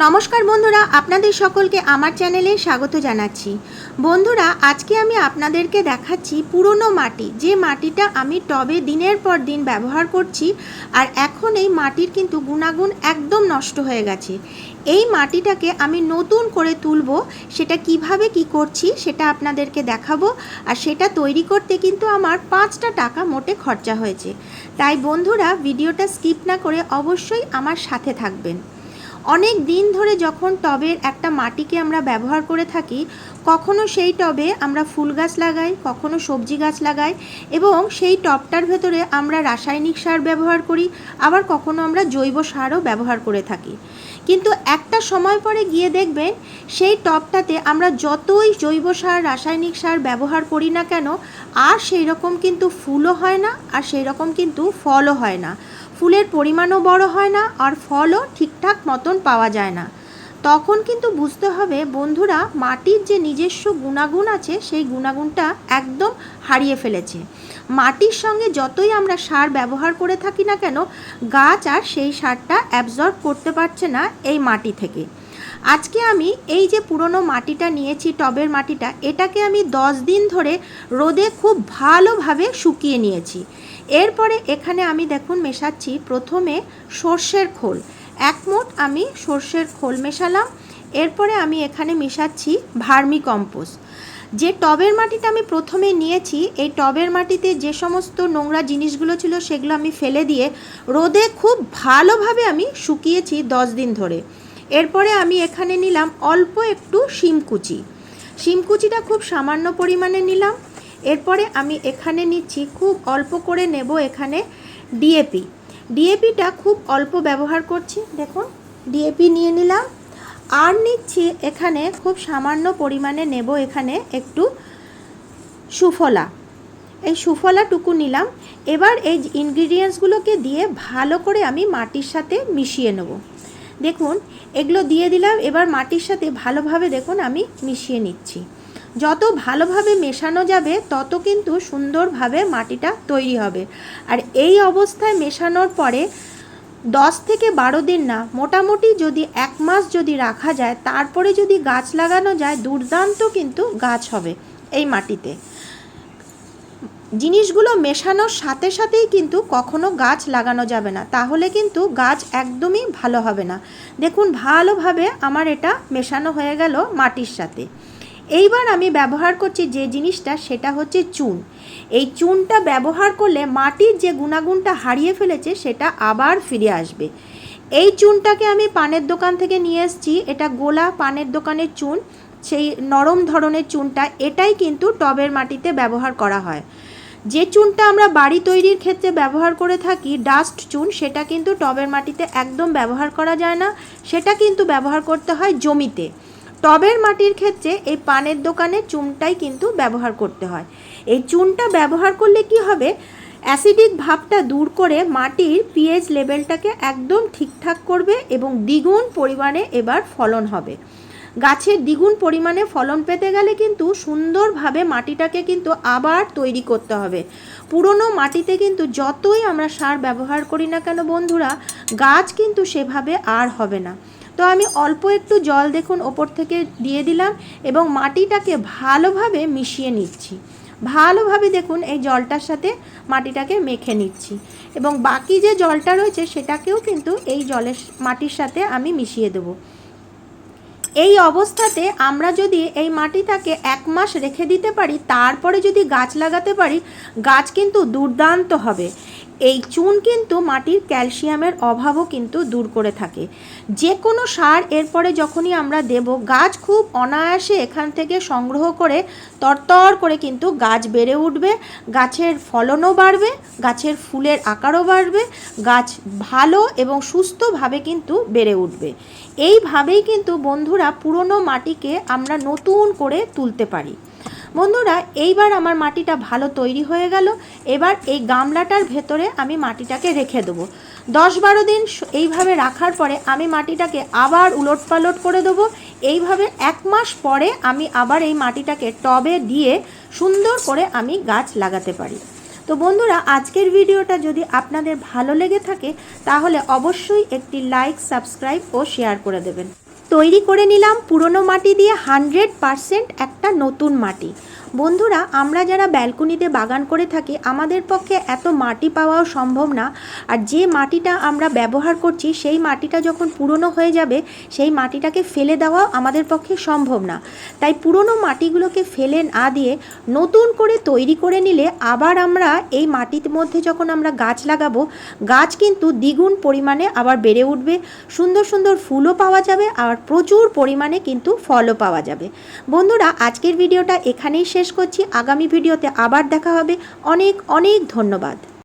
নমস্কার বন্ধুরা, আপনাদের সকলকে আমার চ্যানেলে স্বাগত জানাচ্ছি। বন্ধুরা, আজকে আমি আপনাদেরকে দেখাচ্ছি পুরনো মাটি। যে মাটিটা আমি টবে দিনের পর দিন ব্যবহার করছি, আর এখন এই মাটির কিন্তু গুণাগুণ একদম নষ্ট হয়ে গেছে। এই মাটিটাকে আমি নতুন করে তুলব, সেটা কীভাবে কি করছি সেটা আপনাদেরকে দেখাবো, আর সেটা তৈরি করতে কিন্তু আমার পাঁচটা টাকা মোটে খরচা হয়েছে। তাই বন্ধুরা, ভিডিওটা স্কিপ না করে অবশ্যই আমার সাথে থাকবেন। অনেক দিন ধরে যখন টবের একটা মাটিকে আমরা ব্যবহার করে থাকি, কখনো সেই টবে আমরা ফুল গাছ লাগাই, কখনো সবজি গাছ লাগাই এবং সেই টবটার ভেতরে আমরা রাসায়নিক সার ব্যবহার করি, আবার কখনো আমরা জৈব সারও ব্যবহার করে থাকি। কিন্তু একটা সময় পরে গিয়ে দেখবেন, সেই টবটাতে আমরা যতই জৈব সার, রাসায়নিক সার ব্যবহার করি না কেন, আর সেই রকম কিন্তু ফুলও হয় না, আর সেই রকম কিন্তু ফলও হয় না। ফুলের পরিমাণও বড় হয় না আর ফলও ঠিকঠাক মতন পাওয়া যায় না। তখন কিন্তু বুঝতে হবে, বন্ধুরা, মাটির যে নিজস্ব গুণাগুণ আছে, সেই গুণাগুণটা একদম হারিয়ে ফেলেছে। মাটির সঙ্গে যতই আমরা সার ব্যবহার করে থাকি না কেন, গাছ আর সেই সারটা অ্যাবজর্ব করতে পারছে না এই মাটি থেকে। আজকে আমি এই যে পুরনো মাটিটা নিয়েছি, টবের মাটিটা, এটাকে আমি দশ দিন ধরে রোদে খুব ভালোভাবে শুকিয়ে নিয়েছি। এরপরে এখানে আমি দেখুন মেশাচ্ছি প্রথমে সর্ষের খোল। এক মুঠ আমি সর্ষের খোল মেশালাম। এরপরে আমি এখানে মেশাচ্ছি ভার্মি কম্পোস্ট। যে টবের মাটিটা আমি প্রথমে নিয়েছি, এই টবের মাটিতে যে সমস্ত নোংরা জিনিসগুলো ছিল, সেগুলো আমি ফেলে দিয়ে রোদে খুব ভালোভাবে আমি শুকিয়েছি দশ দিন ধরে। এরপরে আমি এখানে নিলাম অল্প একটু শিমকুচি শিমকুচিটা খুব সামান্য পরিমাণে নিলাম। এরপরে আমি এখানে নিচ্ছি, খুব অল্প করে নেব এখানে ডিএপি। ডিএপিটা খুব অল্প ব্যবহার করছি। দেখুন, ডিএপি নিয়ে নিলাম। আর নিচ্ছি এখানে খুব সামান্য পরিমাণে নেব এখানে একটু সুফলা। এই সুফলাটুকু নিলাম। এবার এই ইনগ্রিডিয়েন্টসগুলোকে দিয়ে ভালো করে আমি মাটির সাথে মিশিয়ে নেব। দেখুন, এগুলো দিয়ে দিলাম, এবার মাটির সাথে ভালোভাবে দেখুন আমি মিশিয়ে নিচ্ছি। যত ভালোভাবে মেশানো যাবে, তত কিন্তু সুন্দরভাবে মাটিটা তৈরি হবে। আর এই অবস্থায় মেশানোর পরে দশ থেকে বারো দিন না, মোটামুটি যদি এক মাস যদি রাখা যায়, তারপরে যদি গাছ লাগানো যায়, দুর্দান্ত কিন্তু গাছ হবে এই মাটিতে। জিনিসগুলো মেশানোর সাথে সাথেই কিন্তু কখনো গাছ লাগানো যাবে না। তাহলে কিন্তু গাছ একদমই ভালো হবে না। দেখুন, ভালোভাবে আমার এটা মেশানো হয়ে গেল মাটির সাথে। এইবার আমি ব্যবহার করছি যে জিনিসটা, সেটা হচ্ছে চুন। এই চুনটা ব্যবহার করলে মাটির যে গুণাগুণটা হারিয়ে ফেলেছে, সেটা আবার ফিরে আসবে। এই চুনটাকে আমি পানের দোকান থেকে নিয়ে এসেছি। এটা গোলা পানের দোকানের চুন। সেই নরম ধরনের চুনটা, এটাই কিন্তু টবের মাটিতে ব্যবহার করা হয়। যে চুনটা আমরা বাড়ি তৈরির ক্ষেত্রে ব্যবহার করে থাকি, ডাস্ট চুন, সেটা কিন্তু টবের মাটিতে একদম ব্যবহার করা যায় না। সেটা কিন্তু ব্যবহার করতে হয় জমিতে। টবের মাটির ক্ষেত্রে এই পানের দোকানে চুনটাই কিন্তু ব্যবহার করতে হয়। এই চুনটা ব্যবহার করলে কি হবে? অ্যাসিডিক ভাবটা দূর করে মাটির পিএইচ লেভেলটাকে একদম ঠিকঠাক করবে এবং দ্বিগুণ পরিমাণে এবার ফলন হবে। গাছের দ্বিগুণ পরিমাণে ফলন পেতে গেলে কিন্তু সুন্দরভাবে মাটিটাকে কিন্তু আবার তৈরি করতে হবে। পুরনো মাটিতে কিন্তু যতই আমরা সার ব্যবহার করি না কেন বন্ধুরা, গাছ কিন্তু সেভাবে আর হবে না। তো আমি অল্প একটু জল দেখুন ওপর থেকে দিয়ে দিলাম এবং মাটিটাকে ভালোভাবে মিশিয়ে নিচ্ছি। ভালোভাবে দেখুন এই জলটার সাথে মাটিটাকে মেখে নিচ্ছি এবং বাকি যে জলটা রয়েছে সেটাকেও কিন্তু এই জলের মাটির সাথে আমি মিশিয়ে দেবো। এই অবস্থাতে আমরা যদি এই মাটিটাকে এক মাস রেখে দিতে পারি, তারপরে যদি গাছ লাগাতে পারি, গাছ কিন্তু দুর্দান্ত হবে। এই চুন কিন্তু মাটির ক্যালসিয়ামের অভাবও কিন্তু দূর করে থাকে। যে কোনো সার এরপরে যখনই আমরা দেব, গাছ খুব অনায়াসে এখান থেকে সংগ্রহ করে তরতর করে কিন্তু গাছ বেড়ে উঠবে, গাছের ফলনও বাড়বে, গাছের ফুলের আকারও বাড়বে, গাছ ভালো এবং সুস্থভাবে কিন্তু বেড়ে উঠবে। এইভাবেই কিন্তু বন্ধুরা পুরনো মাটিকে আমরা নতুন করে তুলতে পারি। বন্ধুরা, এইবার আমার মাটিটা ভালো তৈরি হয়ে গেল। এবার এই গামলাটার ভেতরে আমি মাটিটাকে রেখে দেবো। দশ বারো দিন এইভাবে রাখার পরে আমি মাটিটাকে আবার উলট পালট করে দেবো। এইভাবে এক মাস পরে আমি আবার এই মাটিটাকে টবে দিয়ে সুন্দর করে আমি গাছ লাগাতে পারি। তো বন্ধুরা, আজকের ভিডিওটা যদি আপনাদের ভালো লেগে থাকে, তাহলে অবশ্যই একটি লাইক, সাবস্ক্রাইব ও শেয়ার করে দেবেন। তৈরি করে নিলাম পুরনো মাটি দিয়ে হান্ড্রেড পারসেন্ট একটা নতুন মাটি। বন্ধুরা, আমরা যারা ব্যালকনিতে বাগান করে থাকি, আমাদের পক্ষে এত মাটি পাওয়াও সম্ভব না। আর যে মাটিটা আমরা ব্যবহার করছি, সেই মাটিটা যখন পুরনো হয়ে যাবে, সেই মাটিটাকে ফেলে দেওয়াও আমাদের পক্ষে সম্ভব না। তাই পুরনো মাটিগুলোকে ফেলে না দিয়ে নতুন করে তৈরি করে নিলে আবার আমরা এই মাটির মধ্যে যখন আমরা গাছ লাগাবো, গাছ কিন্তু দ্বিগুণ পরিমাণে আবার বেড়ে উঠবে, সুন্দর সুন্দর ফুলও পাওয়া যাবে, আর প্রচুর পরিমাণে কিন্তু ফলও পাওয়া যাবে। বন্ধুরা, আজকের ভিডিওটা এখানেই শেষ করছি। আগামী ভিডিওতে আবার দেখা হবে। অনেক অনেক ধন্যবাদ।